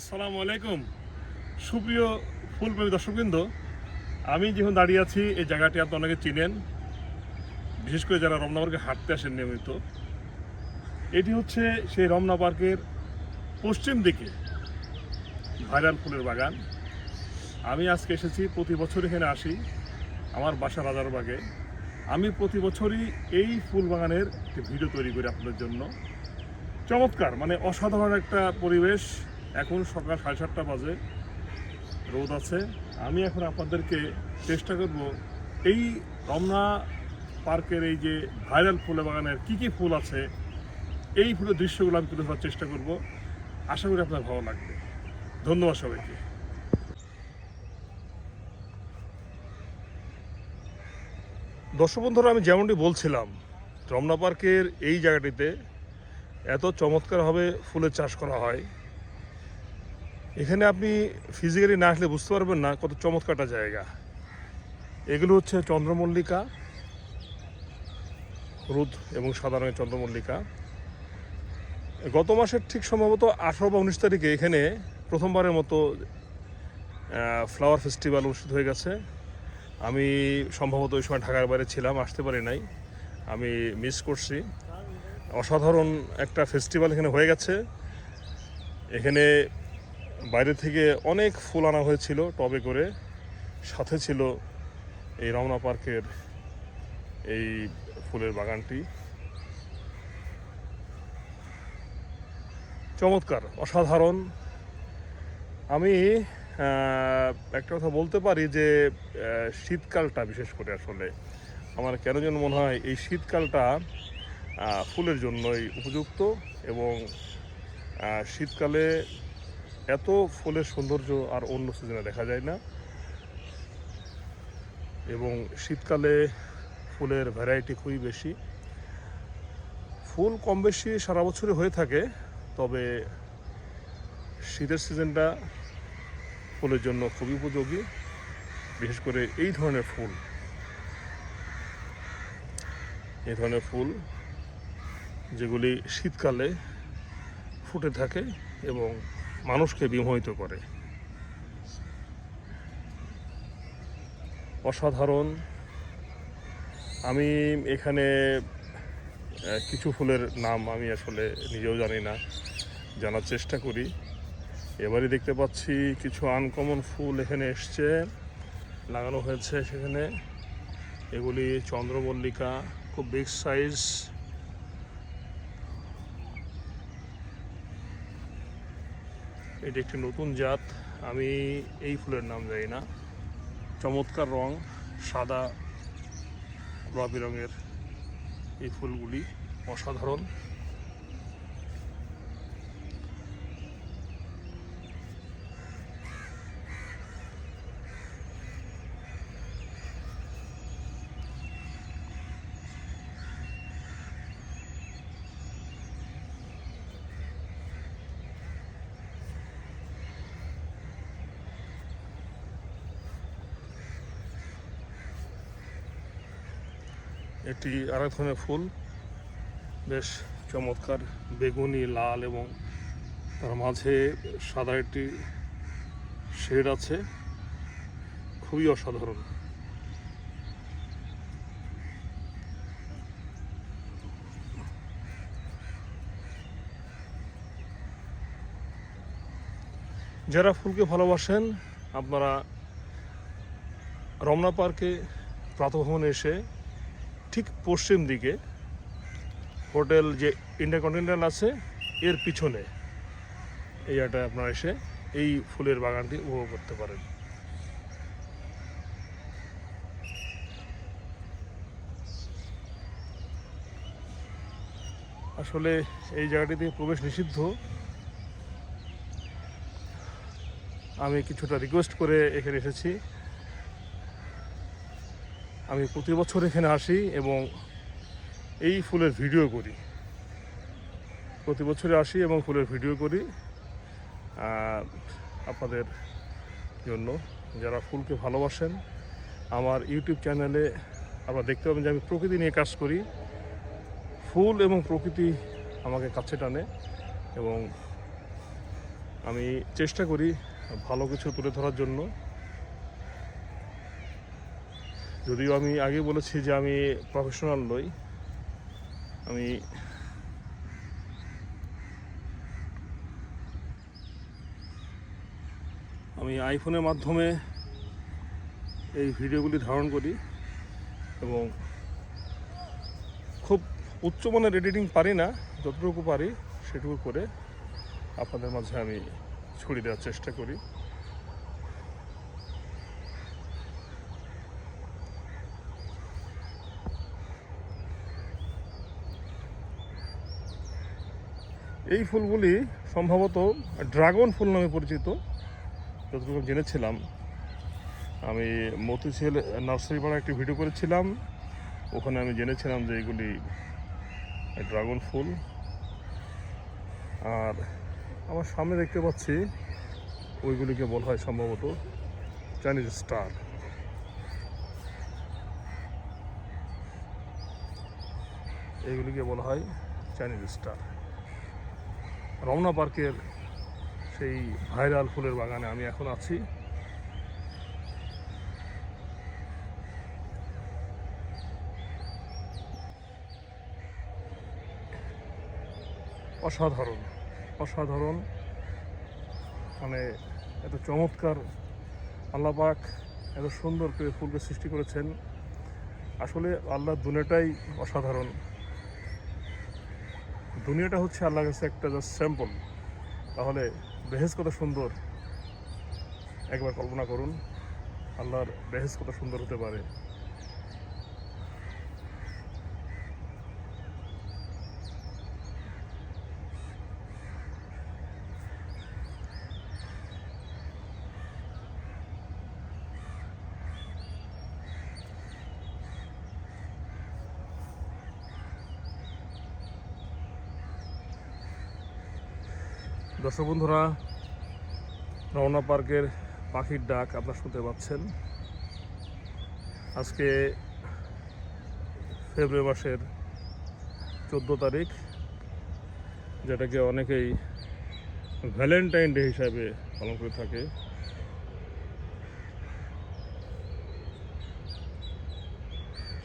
আসসালামু আলাইকুম। সুপ্রিয় ফুলপ্রেমী দর্শকবৃন্দ, আমি যখন দাঁড়িয়ে আছি, এই জায়গাটি আপনি অনেকে চিনেন। বিশেষ করে যারা রমনা পার্কে হাঁটতে আসেন নিয়মিত। এটি হচ্ছে সেই রমনা পার্কের পশ্চিম দিকে ভাইরাল ফুলের বাগান। আমি আজকে এসেছি, প্রতি বছর এখানে আসি আমার বাসা রাজারবাগে। আমি প্রতি বছরই এই ফুল বাগানের একটি ভিডিও তৈরি করি আপনাদের জন্য। চমৎকার মানে অসাধারণ একটা পরিবেশ। এখন সকাল সাড়ে সাতটা বাজে, রোদ আছে। আমি এখন আপনাদেরকে চেষ্টা করব এই রমনা পার্কের এই যে ভাইরাল ফুলের বাগানের কি কি ফুল আছে, এই ফুলের দৃশ্যগুলো আমি তুলে ধরার চেষ্টা করব। আশা করি আপনার ভালো লাগবে। ধন্যবাদ সবাইকে। দর্শক বন্ধুরা, আমি যেমনটি বলছিলাম, রমনা পার্কের এই জায়গাটিতে এত চমৎকারভাবে ফুলের চাষ করা হয়। এখানে আপনি ফিজিক্যালি না আসলে বুঝতে পারবেন না কত চমৎকারটা জায়গা। এগুলো হচ্ছে চন্দ্রমল্লিকা হলুদ এবং সাদা রঙের চন্দ্রমল্লিকা। গত মাসের ঠিক সম্ভবত আঠারো বা উনিশ তারিখে এখানে প্রথমবারের মতো ফ্লাওয়ার ফেস্টিভ্যাল অনুষ্ঠিত হয়ে গেছে। আমি সম্ভবত ওই সময় ঢাকার বাইরে ছিলাম, আসতে পারি নাই। আমি মিস করছি। অসাধারণ একটা ফেস্টিভ্যাল এখানে হয়ে গেছে। এখানে বাইরে থেকে অনেক ফুল আনা হয়েছিল টবে করে। সাথে ছিল এই রমনা পার্কের এই ফুলের বাগানটি। চমৎকার, অসাধারণ। আমি একটা কথা বলতে পারি যে শীতকালটা বিশেষ করে আসলে আমার কেন যেন মনে হয় এই শীতকালটা ফুলের জন্যই উপযুক্ত এবং শীতকালে এত ফুলের সৌন্দর্য আর অন্য সিজনে দেখা যায় না। এবং শীতকালে ফুলের ভ্যারাইটি খুবই বেশি। ফুল কম বেশি সারা বছরই হয়ে থাকে, তবে শীতের সিজনটা ফুলের জন্য খুবই উপযোগী, বিশেষ করে এই ধরনের ফুল। এই ধরনের ফুল যেগুলি শীতকালে ফুটে থাকে এবং মানুষকে বিমোহিত করে। অসাধারণ। আমি এখানে কিছু ফুলের নাম আমি আসলে নিজেও জানি না। জানার চেষ্টা করি। এবারে দেখতে পাচ্ছি কিছু আনকমন ফুল এখানে এসছে। লাগানো হয়েছে সেখানে। এগুলি চন্দ্রমল্লিকা, খুব বিগ সাইজ এটি একটি নতুন জাত। আমি এই ফুলের নাম জানি না। চমৎকার রং, সাদা, গোলাপি রঙের এই ফুলগুলি অসাধারণ। এটি আর এক ধরনের ফুল। বেশ চমৎকার, বেগুনি, লাল এবং তার মাঝে সাদা একটি শেড আছে। খুবই অসাধারণ। যারা ফুলকে ভালোবাসেন, আপনারা রমনা পার্কে প্রাতভ্রমণে এসে ঠিক পশ্চিম দিকে হোটেল যে ইন্টারকন্টিনেন্টাল আছে, এর পিছনে এই জায়গাটায় আপনারা এসে এই ফুলের বাগানটি উপভোগ করতে পারেন। আসলে এই জায়গাটিতে প্রবেশ নিষিদ্ধ। আমি কিছুটা রিকোয়েস্ট করে এখানে এসেছি। আমি প্রতি বছর এখানে আসি এবং এই ফুলের ভিডিও করি। প্রতি বছরে আসি এবং ফুলের ভিডিও করি আপনাদের জন্য। যারা ফুলকে ভালোবাসেন, আমার ইউটিউব চ্যানেলে আপনারা দেখতে পাবেন যে আমি প্রকৃতি নিয়ে কাজ করি। ফুল এবং প্রকৃতি আমাকে কাছে টানে এবং আমি চেষ্টা করি ভালো কিছু তুলে ধরার জন্য। যদিও আমি আগে বলেছি যে আমি প্রফেশনাল নই, আমি আমি আইফোনের মাধ্যমে এই ভিডিওগুলি ধারণ করি এবং খুব উচ্চমানের এডিটিং পারি না, যতটুকু পারি সেটুকু করে আপনাদের মাঝে আমি ছড়িয়ে দেওয়ার চেষ্টা করি। এই ফুলগুলি সম্ভবত ড্রাগন ফুল নামে পরিচিত। যতটুকু জেনেছিলাম, আমি মতিঝিল নার্সারি পাড়া একটি ভিডিও করেছিলাম। ওখানে আমি জেনেছিলাম যে এগুলি ড্রাগন ফুল। আর আমার সামনে দেখতে পাচ্ছি, ওইগুলিকে বলা হয় সম্ভবত চাইনিজ স্টার। এইগুলিকে বলা হয় চাইনিজ স্টার। রমনা পার্কের সেই ভাইরাল ফুলের বাগানে আমি এখন আছি। অসাধারণ অসাধারণ। মানে এত চমৎকার আল্লাপাক এত সুন্দর করে ফুলকে সৃষ্টি করেছেন। আসলে আল্লাহ দুনিয়াটাই অসাধারণ। দুনিয়াটা হচ্ছে আল্লাহর কাছে একটা জাস্ট স্যাম্পল তাহলে বেহেজ কত সুন্দর। একবার কল্পনা করুন, আল্লাহর বেহেজ কত সুন্দর হতে পারে। দর্শক বন্ধুরা, রওনা পার্কের পাখির ডাক আপনারা শুনতে পাচ্ছেন। আজকে ফেব্রুয়ারি মাসের চোদ্দ তারিখ, যেটাকে অনেকেই ভ্যালেন্টাইন ডে হিসাবে পালন করে থাকে।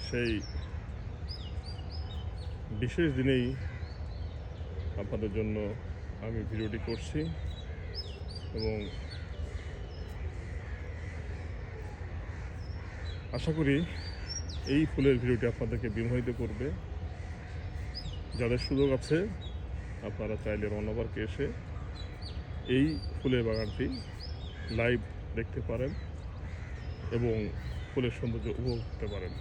সেই বিশেষ দিনেই আপনাদের জন্য আমি ভিডিওটি করছি এবং আশা করি এই ফুলের ভিডিওটি আপনাদেরকে বিমোহিত করবে। যাদের সুযোগ আছে, আপনারা চাইলে রনবারকে এসে এই ফুলের বাগানটি লাইভ দেখতে পারেন এবং ফুলের সৌন্দর্য উপভোগ করতে পারেন।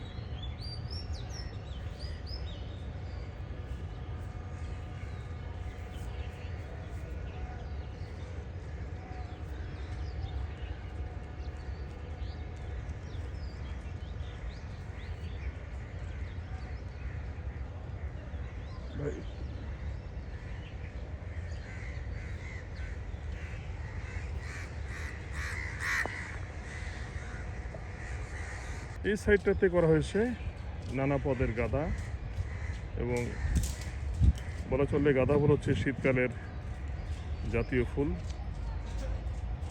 এই সাইডটাতে করা হয়েছে নানা পদের গাদা এবং বলা চললে গাঁদা ফুল হচ্ছে শীতকালের জাতীয় ফুল।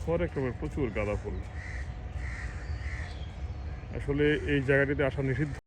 হরেক রকমের প্রচুর গাঁদা ফুল। আসলে এই জায়গাটিতে আসা নিষিদ্ধ।